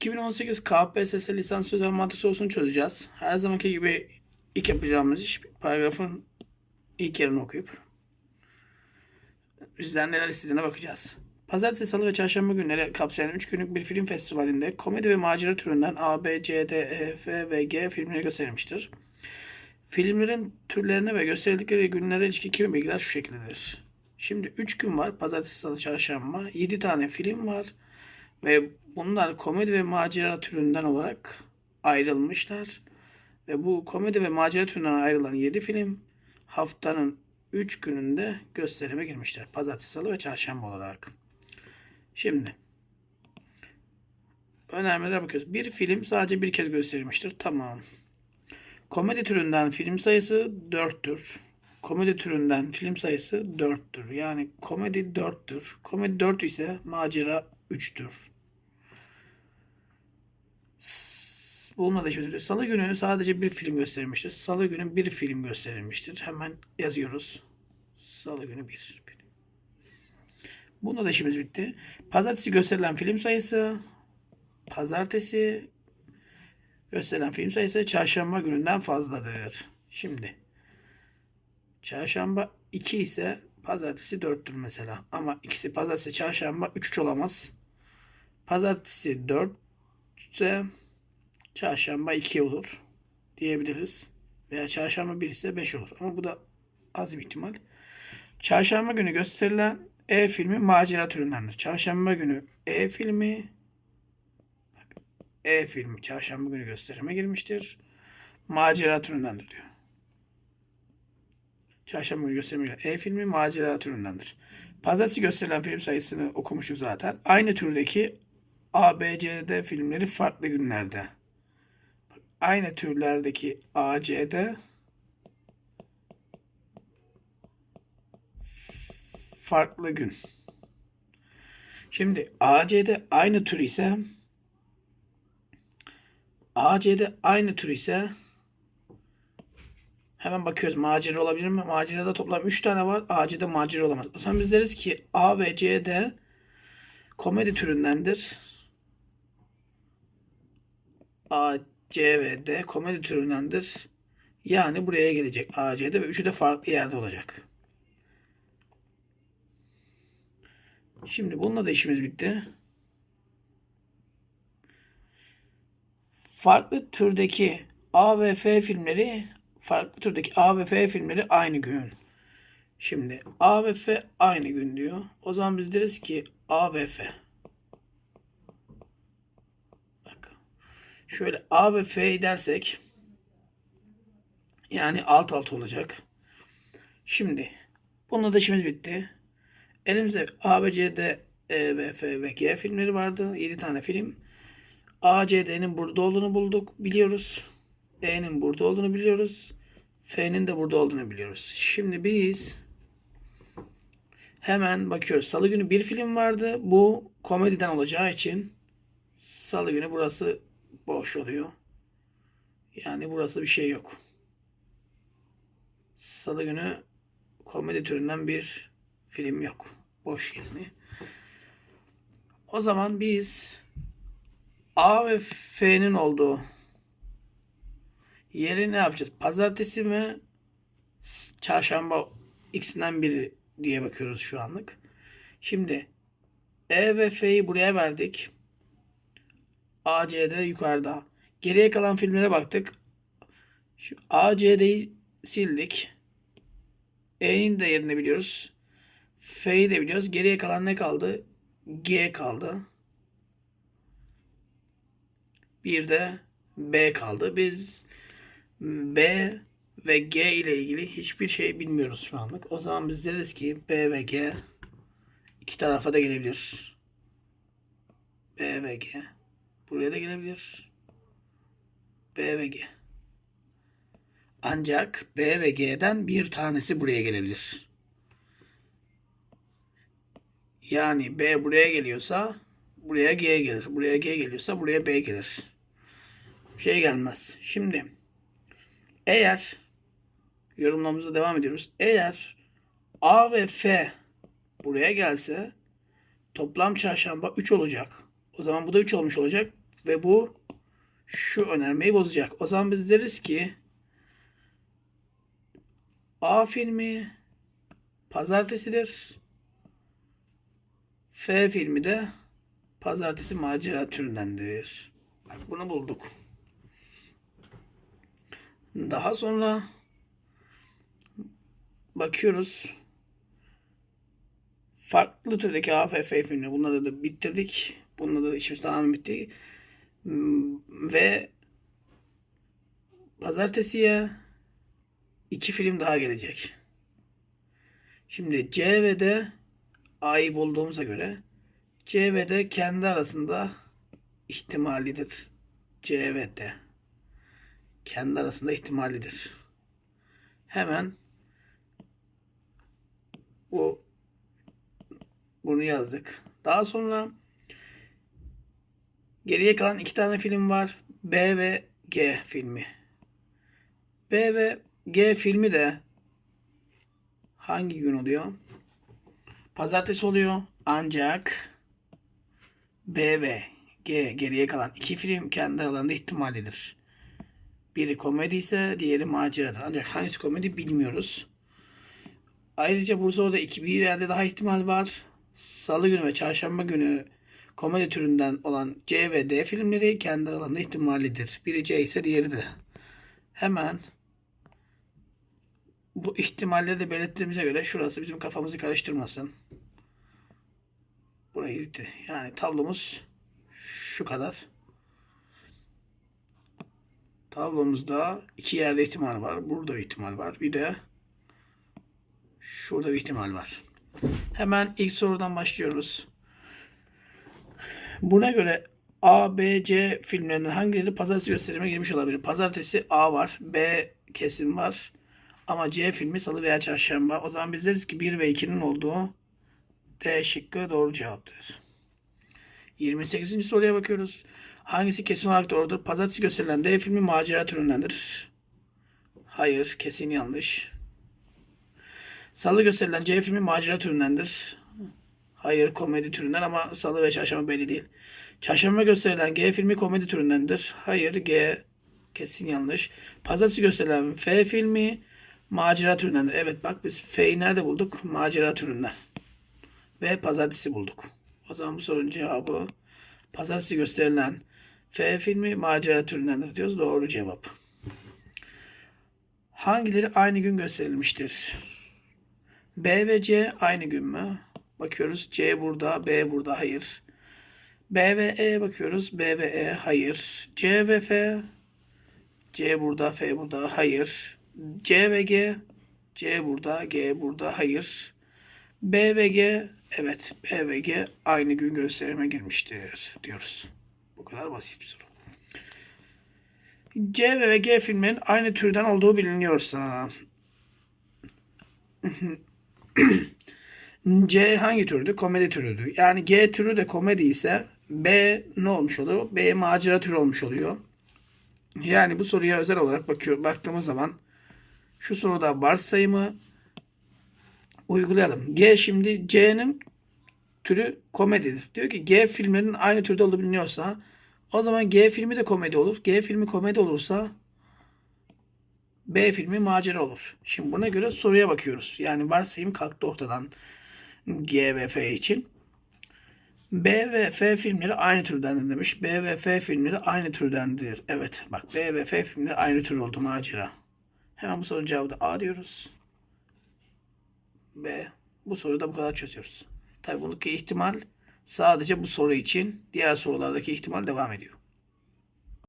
2018 KPSS lisans sözel mantık sorusunu çözeceğiz. Her zamanki gibi ilk yapacağımız iş paragrafın ilk yerini okuyup bizden neler istediğine bakacağız. Pazartesi, salı ve çarşamba günleri kapsayan 3 günlük bir film festivalinde komedi ve macera türünden A, B, C, D, E, F ve G filmleri gösterilmiştir. Filmlerin türlerine ve gösterildikleri günlere ilişkin kimi bilgiler şu şekildedir. Şimdi 3 gün var. Pazartesi, salı, çarşamba. 7 tane film var. Ve bunlar komedi ve macera türünden olarak ayrılmışlar. Ve bu komedi ve macera türünden ayrılan 7 film haftanın 3 gününde gösterime girmişler. Pazartesi, salı ve çarşamba olarak. Şimdi önemlilere bakıyoruz. Bir film sadece bir kez gösterilmiştir. Tamam. Komedi türünden film sayısı 4'tür. Komedi türünden film sayısı 4'tür. Yani komedi 4'tür. Komedi 4 ise macera 3'tür. Bununla da işimiz Salı günü sadece bir film gösterilmiştir. Salı günü bir film gösterilmiştir. Hemen yazıyoruz. Salı günü bir film. Bununla da işimiz bitti. Pazartesi gösterilen film sayısı pazartesi gösterilen film sayısı çarşamba gününden fazladır. Şimdi çarşamba 2 ise pazartesi 4'tür mesela. Ama ikisi pazartesi çarşamba 3 olamaz. Pazartesi 4 ise çarşamba 2 olur diyebiliriz. Veya çarşamba 1 ise 5 olur. Ama bu da az bir ihtimal. Çarşamba günü gösterilen E filmi macera türündendir. Çarşamba günü E filmi E filmi çarşamba günü gösterime girmiştir. Macera türündendir diyor. Çarşamba günü gösterime giren E filmi macera türündendir. Pazartesi gösterilen film sayısını okumuşuz zaten. Aynı türdeki A, B, C, D filmleri farklı günlerde. Aynı türlerdeki A, C, D farklı gün. Şimdi ACD aynı tür ise ACD aynı tür ise hemen bakıyoruz macera olabilir mi? Macerada toplam 3 tane var. ACD macera olamaz. O zaman biz deriz ki A ve CD komedi türündendir. A, C ve D komedi türündendir. Yani buraya gelecek ACD ve üçü de farklı yerde olacak. Şimdi bununla da işimiz bitti. Farklı türdeki A ve F filmleri farklı türdeki A ve F filmleri aynı gün. Şimdi A ve F aynı gün diyor. O zaman biz deriz ki A ve F. Bak. Şöyle A ve F dersek yani alt alt olacak. Şimdi bununla da işimiz bitti. Elimizde A, B, C, D, E, B, F ve G filmleri vardı. 7 tane film. A, C, D'nin burada olduğunu bulduk. Biliyoruz. E'nin burada olduğunu biliyoruz. F'nin de burada olduğunu biliyoruz. Şimdi biz hemen bakıyoruz. Salı günü bir film vardı. Bu komediden olacağı için salı günü burası boş oluyor. Yani burası bir şey yok. Salı günü komedi türünden bir film yok. Boş yani. O zaman biz A ve F'nin olduğu yeri ne yapacağız? Pazartesi mi? Çarşamba ikisinden biri diye bakıyoruz şu anlık. Şimdi E ve F'yi buraya verdik. A, C, D yukarıda. Geriye kalan filmlere baktık. Şu A, C, D'yi sildik. E'nin de yerini biliyoruz. F'yi de biliyoruz. Geriye kalan ne kaldı? G kaldı. Bir de B kaldı. Biz B ve G ile ilgili hiçbir şey bilmiyoruz şu anlık. O zaman biz deriz ki B ve G iki tarafa da gelebilir. B ve G. Buraya da gelebilir. B ve G. Ancak B ve G'den bir tanesi buraya gelebilir. Yani B buraya geliyorsa buraya G gelir. Buraya G geliyorsa buraya B gelir. Şey gelmez. Şimdi eğer yorumlamamıza devam ediyoruz. Eğer A ve F buraya gelse toplam çarşamba 3 olacak. O zaman bu da 3 olmuş olacak. Ve bu şu önermeyi bozacak. O zaman biz deriz ki A filmi pazartesidir. F filmi de pazartesi macera türündendir. Bak bunu bulduk. Daha sonra bakıyoruz. Farklı türdeki AFF filmleri. Bunları da bitirdik. Bunları da işimiz tamamen bitti. Ve pazartesiye iki film daha gelecek. Şimdi C ve D A'yı bulduğumuza göre C ve D kendi arasında ihtimalidir. C ve D. Kendi arasında ihtimalidir. Hemen bu bunu yazdık. Daha sonra geriye kalan iki tane film var. B ve G filmi. B ve G filmi de hangi gün oluyor? Pazartesi oluyor. Ancak B ve G geriye kalan iki film kendi aralarında ihtimalidir. Biri komedi ise diğeri maceradır. Ancak hangisi komedi bilmiyoruz. Ayrıca bu soruda iki bir yerde daha ihtimal var. Salı günü ve çarşamba günü komedi türünden olan C ve D filmleri kendi aralarında ihtimalidir. Biri C ise diğeri de. Hemen bu ihtimalleri de belirttiğimize göre şurası bizim kafamızı karıştırmasın. Burayı bitti. Yani tablomuz şu kadar. Tablomuzda iki yerde ihtimal var. Burada bir ihtimal var. Bir de şurada bir ihtimal var. Hemen ilk sorudan başlıyoruz. Buna göre A, B, C filmlerinden hangileri pazartesi gösterime girmiş olabilir? Pazartesi A var, B kesin var. Ama C filmi salı veya çarşamba. O zaman biz deriz ki 1 ve 2'nin olduğu D şıkkı doğru cevaptır. 28. soruya bakıyoruz. Hangisi kesin olarak doğrudur? Pazartesi gösterilen D filmi macera türündendir. Hayır, kesin yanlış. Salı gösterilen C filmi macera türündendir. Hayır, komedi türünden ama salı ve çarşamba belli değil. Çarşamba gösterilen G filmi komedi türündendir. Hayır, G kesin yanlış. Pazartesi gösterilen F filmi macera türündendir. Evet bak biz F'yi nerede bulduk? Macera türünden. Ve pazartesi bulduk. O zaman bu sorunun cevabı pazartesi gösterilen F filmi macera türündendir diyoruz. Doğru cevap. Hangileri aynı gün gösterilmiştir? B ve C aynı gün mü? Bakıyoruz C burada, B burada, hayır. B ve E bakıyoruz. B ve E hayır. C ve F C burada, F burada, hayır. C ve G C burada, G burada, hayır. B ve G evet B ve G aynı gün gösterime girmiştir diyoruz. Bu kadar basit bir soru. C ve G filmlerin aynı türden olduğu biliniyorsa C hangi türdü? Komedi türüdür. Yani G türü de komedi ise B ne olmuş oluyor? B macera türü olmuş oluyor. Yani bu soruya özel olarak bakıyor, baktığımız zaman şu soruda varsayımı uygulayalım. G şimdi C'nin türü komedidir. Diyor ki G filmlerinin aynı türde olduğu biliniyorsa o zaman G filmi de komedi olur. G filmi komedi olursa B filmi macera olur. Şimdi buna göre soruya bakıyoruz. Yani varsayım kalktı ortadan G ve F için. B ve F filmleri aynı türdendir demiş. B ve F filmleri aynı türdendir. Evet bak B ve F filmleri aynı tür oldu macera. Hemen bu sorunun cevabı da A diyoruz. B. Bu soruyu da bu kadar çözüyoruz. Tabi buradaki ihtimal sadece bu soru için. Diğer sorulardaki ihtimal devam ediyor.